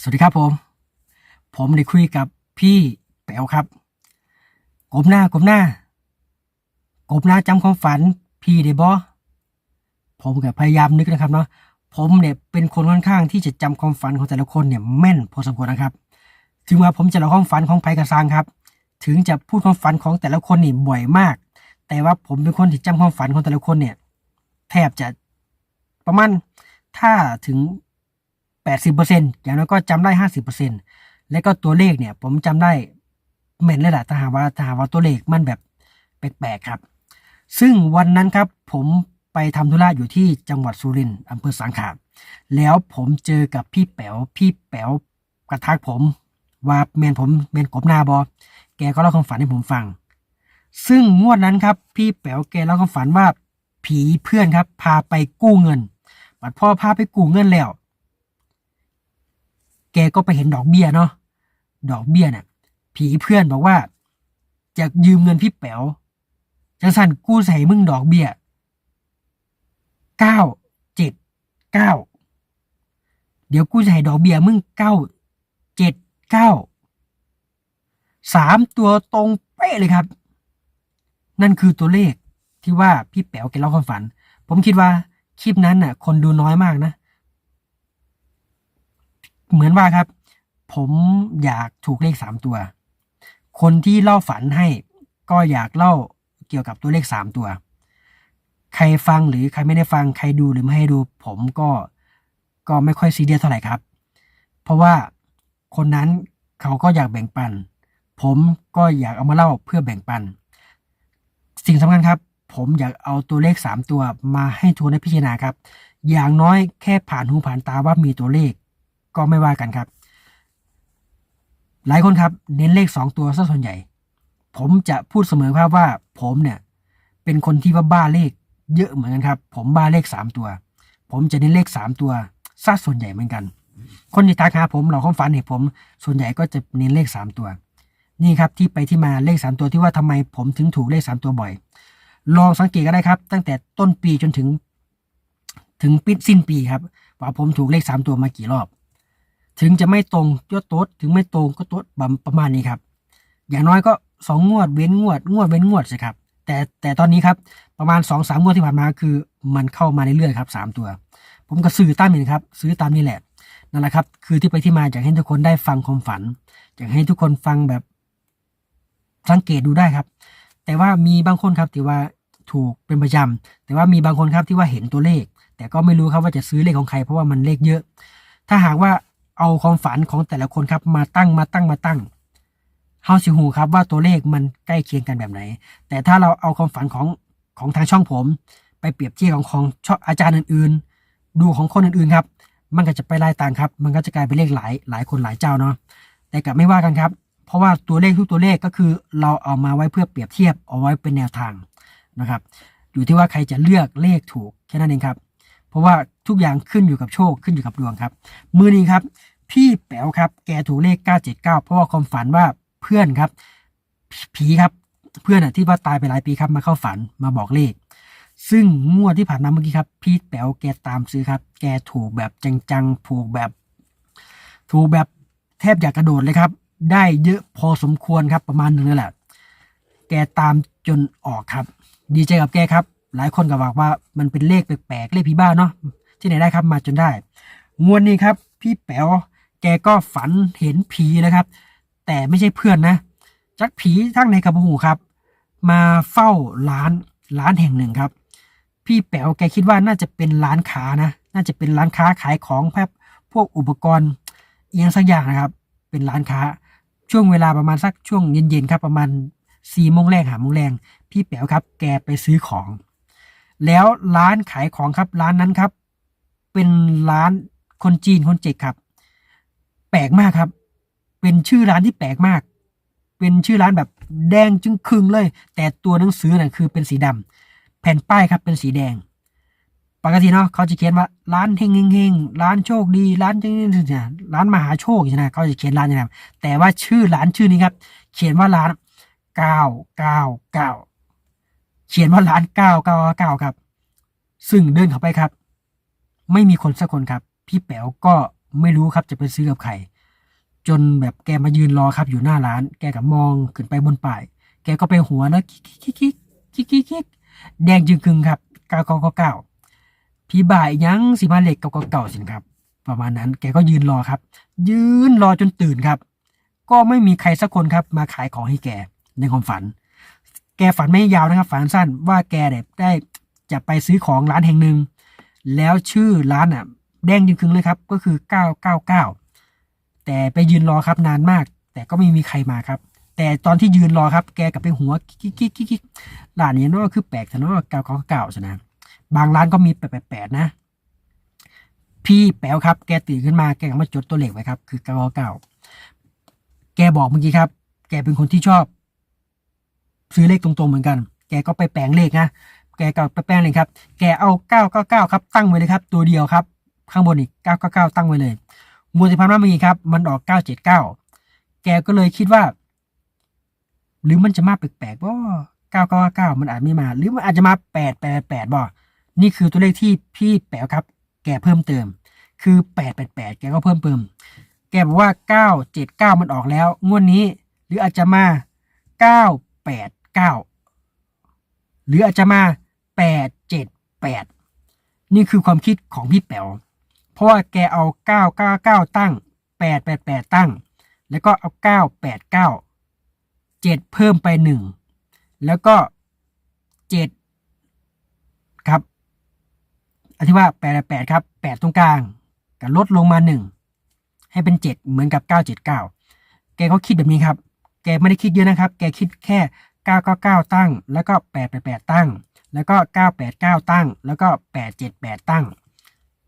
สวัสดีครับผม ผมได้คุยกับพี่แป๋วครับกบหน้ากบหน้ากบหน้าจำความฝัน พี่ได้บอผมก็พยายามนึกนะครับเนาะผมเนี่ยเป็นคนค่อนข้างที่จะจำความฝันของแต่ละคนเนี่ยแม่นพอสมควรนะครับ ถึงว่าผมจะเล่าความฝันของไพกระซังครับ ถึงจะพูดความฝันของแต่ละคนนี่บ่อยมาก แต่ว่าผมเป็นคนที่จำความฝันของแต่ละคนเนี่ยแทบจะประมาณถ้าถึง 80%อย่างน้อยก็จำได้ 50%และก็ตัวเลขเนี่ย ผมจำได้แม่นเลยแหละถ้าหาว่าถ้าหาว่าตัวเลขมันแบบแปลกๆครับ ซึ่งวันนั้นครับผมไปทำธุระอยู่ที่จังหวัดสุรินทร์อำเภอสังขารแล้วผมเจอกับพี่แป๋วพี่แป๋วกระทักผม ว่าแมนผมแมนกบนาบอแกก็เล่าความฝันให้ผมฟัง ซึ่งงวดนั้นครับพี่แป๋วแกเล่าความฝันว่าผีเพื่อนครับ พาไปกู้เงินบัดพ่อพาไปกู้เงินแล้ว แกก็ไปเห็นดอกเบี้ยเนาะดอกเบี้ยน่ะผีเพื่อนบอกว่าจะยืมเงินพี่แป๋วจังสันกู้ใส่มึงดอกเบี้ยเก้าเจ็ดเก้าเดี๋ยวกู้ใส่ดอกเบี้ยมึงเก้าเจ็ดเก้าสามตัวตรงเป๊ะเลยครับ นั่นคือตัวเลขที่ว่าพี่แป๋วแกเล่าความฝัน ผมคิดว่าคลิปนั้นน่ะ คนดูน้อยมากนะ เหมือนว่าครับ ผมอยากถูกเลขสามตัว คนที่เล่าฝันให้ก็อยากเล่าเกี่ยวกับตัวเลขสามตัว ใครฟังหรือใครไม่ได้ฟังใครดูหรือไม่ให้ดู ผมก็ก็ไม่ค่อยซีเรียสเท่าไหร่ครับ เพราะว่าคนนั้นเขาก็อยากแบ่งปัน ผมก็อยากเอามาเล่าเพื่อแบ่งปัน สิ่งสำคัญครับ ผมอยากเอาตัวเลขสามตัวมาให้ทุกคนได้พิจารณาครับ อย่างน้อยแค่ผ่านหูผ่านตาว่ามีตัวเลข ก็ไม่ว่ากันครับ หลายคนครับ เน้นเลขสองตัวซะส่วนใหญ่ ผมจะพูดเสมอครับว่าผมเนี่ย เป็นคนที่ว่าบ้าเลข เยอะเหมือนกันครับ ผมบ้าเลขสามตัว ผมจะเน้นเลขสามตัวซะส่วนใหญ่เหมือนกัน คนที่ทักหาผมเราความฝันเห็นผม ส่วนใหญ่ก็จะเน้นเลขสามตัว นี่ครับที่ไปที่มาเลขสามตัวที่ว่าทำไมผมถึงถูกเลขสามตัวบ่อย ลองสังเกตก็ได้ครับ ตั้งแต่ต้นปีจนถึงถึงปิดสิ้นปีครับว่าผมถูกเลขสามตัวมากี่รอบ ถึงจะไม่ตรงยอดโต๊ดถึงไม่ตรงก็โต๊ดประมาณนี้ครับ อย่างน้อยก็สองงวดเว้นงวด งวดเว้นงวดสิครับ แต่แต่ตอนนี้ครับประมาณสองสามงวดที่ผ่านมาคือ มันเข้ามาเรื่อยๆครับสามตัว ผมก็ซื้อตามนี้ครับ ซื้อตามนี้แหละนั่นแหละครับ คือที่ไปที่มาอยากให้ทุกคนได้ฟังความฝันอยากให้ทุกคนฟังแบบ สังเกตดูได้ครับ แต่ว่ามีบางคนครับที่ว่าถูกเป็นประจำแต่ว่ามีบางคนครับที่ว่าเห็นตัวเลข แต่ก็ไม่รู้ครับว่าจะซื้อเลขของใครเพราะว่ามันเลขเยอะ ถ้าหากว่า เอาความฝันของแต่ละคนครับ มาตั้งมาตั้งมาตั้งเฮาสิหูครับว่าตัวเลขมันใกล้เคียงกันแบบไหน แต่ถ้าเราเอาความฝันของของทางช่องผม ไปเปรียบเทียบของของช่องอาจารย์อื่นๆ ดูของคนอื่นๆครับ มันก็จะไปไล่ต่างครับ มันก็จะกลายเป็นเลขหลายหลายคนหลายเจ้าเนาะแต่กับไม่ว่ากันครับ เพราะว่าตัวเลขทุกตัวเลขก็คือ เราเอามาไว้เพื่อเปรียบเทียบเอาไว้เป็นแนวทางนะครับ อยู่ที่ว่าใครจะเลือกเลขถูกแค่นั้นเองครับ เพราะว่า ทุกอย่างขึ้นอยู่กับโชคขึ้นอยู่กับดวงครับ มือนี้ครับ พี่แป๋วครับ แกถูกเลข 979 เพราะว่าความฝันว่าเพื่อนครับ ผีครับเพื่อนอะที่ว่าตายไปหลายปีครับมาเข้าฝันมาบอกเลข ซึ่งงวดที่ผ่านมาเมื่อกี้ครับ พี่แป๋วแกตามซื้อครับ แกถูกแบบจังๆถูกแบบ ถูกแบบแทบอยากกระโดดเลยครับ ได้เยอะพอสมควรครับประมาณหนึงนั่นแหละ แกตามจนออกครับ ดีใจกับแกครับ หลายคนก็บอกว่ามันเป็นเลขแปลกๆเลขผีบ้าเนาะ ที่ไหนได้ครับมาจนได้ งวดนี้ครับพี่แป๋วแกก็ฝันเห็นผีนะครับ แต่ไม่ใช่เพื่อนนะ จักผีทั้งในกระหูครับ มาเฝ้าร้านร้านแห่งหนึ่งครับ พี่แป๋วแกคิดว่าน่าจะเป็นร้านค้านะ น่าจะเป็นร้านค้าขายของแพบพวกอุปกรณ์เอียงสักอย่างนะครับ เป็นร้านค้า ช่วงเวลาประมาณสักช่วงเย็นๆครับ ประมาณสี่โมงแรกหาโมงแรงพี่แป๋วครับ แกไปซื้อของ แล้วร้านขายของครับร้านนั้นครับ เป็นร้านคนจีนคนเจกครับ แปลกมากครับ เป็นชื่อร้านที่แปลกมาก เป็นชื่อร้านแบบแดงจึงครึ่งเลย แต่ตัวหนังสือน่ะคือเป็นสีดำแผ่นป้ายครับเป็นสีแดง ปกติเนาะเขาจะเขียนว่าร้านเฮงเฮงเฮงร้านโชคดี ร้านเนี่ยร้านมหาโชคใช่ไหมเขาจะเขียนร้านอย่างนั้นแต่ว่าชื่อร้านชื่อนี้ครับ เขียนว่าร้านเก้าเก้าเก้าเขียนว่าร้านเก้าเก้าเก้าครับ ซึ่งเดินเข้าไปครับ ไม่มีคนสักคนครับ พี่แป๋วก็ไม่รู้ครับจะไปซื้อกับใคร จนแบบแกมายืนรอครับอยู่หน้าร้าน แกก็มองขึ้นไปบนป้าย แกก็ไปหัวแล้วคิกคิกคิกคิกคิกแดงจึงคึงครับเก้าเก้าเก้าเก้าพี่บ่ายยังสิมาเหล็กเก้าเก้าเก้าสิครับ ประมาณนั้นแกก็ยืนรอครับ ยืนรอจนตื่นครับ ก็ไม่มีใครสักคนครับมาขายของให้แกในความฝัน แกฝันไม่ยาวนะครับ ฝันสั้นว่าแกเนี่ยได้จะไปซื้อของร้านแห่งหนึ่ง แล้วชื่อร้านอะแดงจึงครึงเลยครับ ก็คือ 999 แต่ไปยืนรอครับนานมาก แต่ก็ไม่มีใครมาครับ แต่ตอนที่ยืนรอครับ แกกับไปหัวกิ๊กกิ๊กกิ๊กร้านนี้เนาะคือแปลกแต่เนาะ999ใช่นะบางร้านก็มีแปลกๆนะ พี่แป๋วครับ แกตื่นขึ้นมาแกก็มาจดตัวเลขไว้ครับ คือ999แกบอกเมื่อกี้ครับ แกเป็นคนที่ชอบ ซื้อเลขตรงๆเหมือนกัน แกก็ไปแปลงเลขนะ แกก็ไปแปลงเลยครับ แกเอา 999 ครับ ตั้งไว้เลยครับ ตัวเดียวครับ ข้างบนอีก 999 ตั้งไว้เลยงวดที่ผ่านมาเมื่อกี้ครับ มันออก 979 แกก็เลยคิดว่า หรือมันจะมาแปลกๆบ่999 มันอาจไม่มา หรือมันอาจจะมา 888บ่ นี่คือตัวเลขที่พี่แป๋วครับ แกเพิ่มเติม คือ 888 แกก็เพิ่มเติม แกบอกว่า 979 มันออกแล้ว งวดนี้ หรืออาจจะมา 989 หรืออาจจะมา 878 นี่คือความคิดของพี่แป๋วเพราะว่าแกเอา 999 ตั้ง 888 ตั้ง แล้วก็เอา 989 7 เพิ่มไป 1 แล้วก็ 7 ครับอธิว่า88 ครับ 8 ตรงกลางก็ลดลงมา 1 ให้เป็น 7 เหมือนกับ 979 แกก็คิดแบบนี้ครับ แกไม่ได้คิดเยอะนะครับ แกคิดแค่ 999 ตั้ง แล้วก็ 888 ตั้ง แล้วก็ 989 ตั้ง แล้วก็ 878 ตั้ง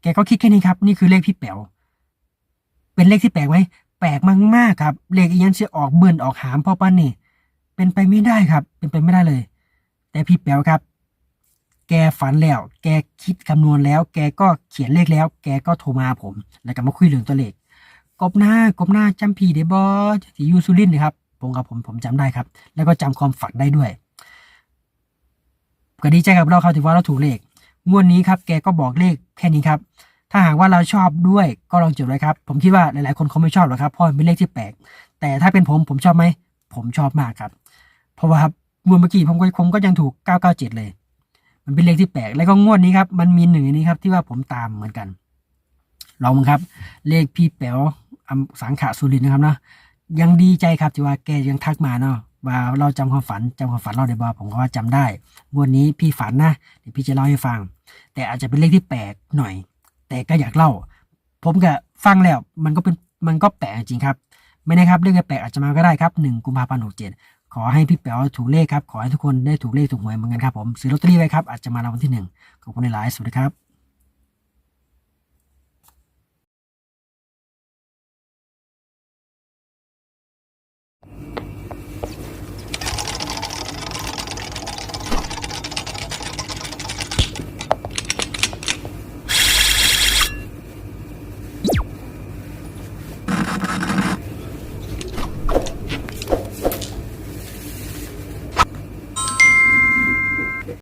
แกก็คิดแค่นี้ครับ นี่คือเลขพี่แป๋ว เป็นเลขที่แปลกไหม แปลกมากๆครับ เลขอียังจะอออกเบิ่นออกหามพ่อปั้นนี่ เป็นไปไม่ได้ครับ เป็นไปไม่ได้เลย แต่พี่แป๋วครับ แกฝันแล้ว แกคิดคำนวณแล้ว แกก็เขียนเลขแล้ว แกก็โทรมาผม แล้วก็มาคุยเรื่องตัวเลข กบหน้ากบหน้าจำพีได้บอที่ยูซูรินนะครับผมกับผมผมจำได้ครับ แล้วก็จำความฝันได้ด้วย ก็ดีใจกับเราครับถือว่าเราถูกเลขงวดนี้ครับแกก็บอกเลขแค่นี้ครับ ถ้าหากว่าเราชอบด้วยก็ลองจดไว้ครับ ผมคิดว่าหลายๆ คนเขาไม่ชอบหรอกครับเพราะมันเป็นเลขที่แปลก แต่ถ้าเป็นผมผมชอบไหมผมชอบมากครับ เพราะว่าครับงวดเมื่อกี้ผมก็ผมก็ยังถูก 997 เลย มันเป็นเลขที่แปลก แล้วก็งวดนี้ครับ มันมีหนึ่งนี้ครับที่ว่าผมตามเหมือนกัน ลองมึงครับ เลขพี่แป๋วอสังขะสุรินทร์นะครับเนาะยังดีใจครับที่ว่าแกยังทักมาเนาะ ว่าเราจำความฝันจำความฝันเราได้บ่ผมก็ว่าจำได้งวดนี้พี่ฝันนะเดี๋ยวพี่จะเล่าให้ฟัง แต่อาจจะเป็นเลขที่แปลกหน่อย แต่ก็อยากเล่า ผมก็ฟังแล้วมันก็เป็นมันก็แปลกจริงครับ ไม่แนะครับเลขแปลกอาจจะมาก็ได้ครับหนึ่งกุมภาพันธ์หกเจ็ดขอให้พี่แป๋วถูกเลขครับ ขอให้ทุกคนได้ถูกเลขถูกหวยเหมือนกันครับผมซื้อลอตเตอรี่ไว้ครับอาจจะมารางวัลที่หนึ่งขอบคุณในไลฟ์สวัสดีครับ